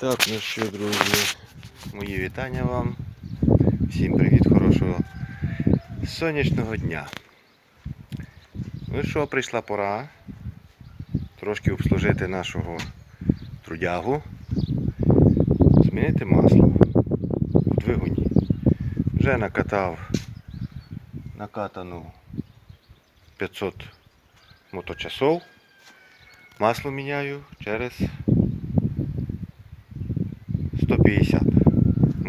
Так, ну що, друзі, мої вітання вам. Всім привіт, хорошого сонячного дня. Ну що, прийшла пора трошки обслужити нашого трудягу, змінити масло в двигуні. Вже накатав накатану 500 моточасов. Масло міняю через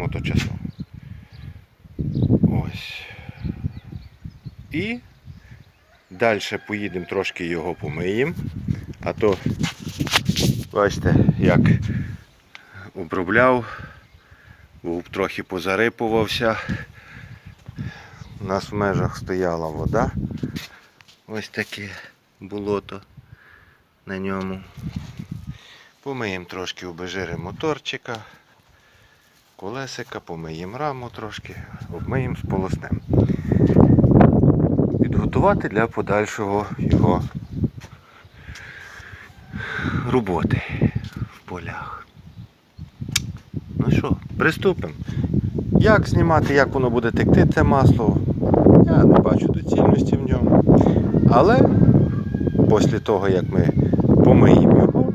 моточасов. Ось. І далі поїдемо трошки його помиємо. А то, бачите, як обробляв, був трохи позарипувався. У нас в межах стояла вода. Ось таке болото на ньому. Помиємо трошки обезжиримо моторчика, колесика, помиємо раму трошки, обмиємо сполоснем. Підготувати для подальшого його роботи в полях. Ну що, приступимо. Як знімати, як воно буде текти це масло, я не бачу доцільності в ньому. Але після того, як ми помиємо його,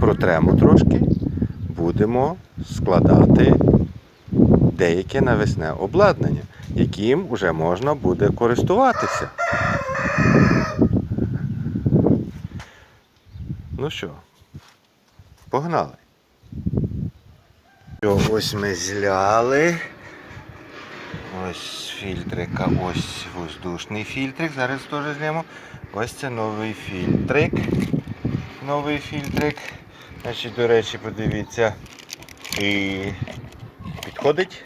протремо трошки, будемо складати деяке навесне обладнання, яким вже можна буде користуватися. Ну що, погнали. Ось ми зляли. Ось фільтрика, ось воздушний фільтрик. Зараз теж злємо. Ось це новий фільтрик. Новий фільтрик. Значить, до речі, подивіться. І підходить,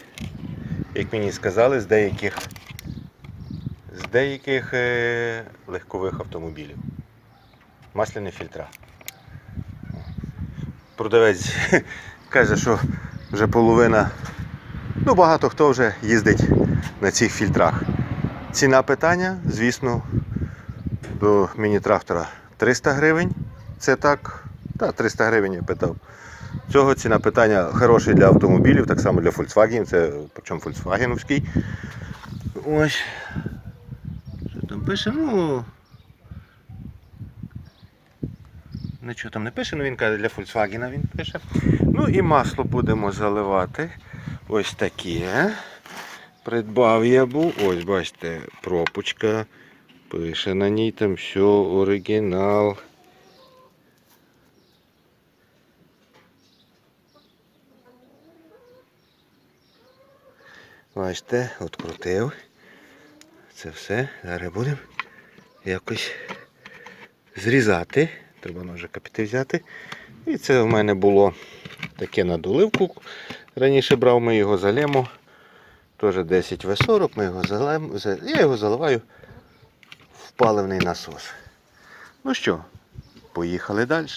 як мені сказали, з деяких з деяких е, легкових автомобілів. Масляні фільтра. Продавець каже, що вже половина, ну багато хто вже їздить на цих фільтрах. Ціна питання, звісно, до міні-трактора 300 гривень. Це так, та 300 гривень я питав. Цього ціна питання хороший для автомобілів, так само для Volkswagen, це причому Volkswagenовський. Ось. Що там пише? Ну. Нічого там не пише, ну він каже, для Volkswagen він пише. Ну і масло будемо заливати. Ось таке. Придбав я був. Ось, бачите, пропучка. Пише на ній там все оригінал. Бачите, открутив. Це все. Зараз будемо якось зрізати. Треба ножика піти взяти. І це в мене було таке на доливку. Раніше брав, ми його залємо. Теж 10 В40, ми його залем... я його заливаю в паливний насос. Ну що, поїхали далі.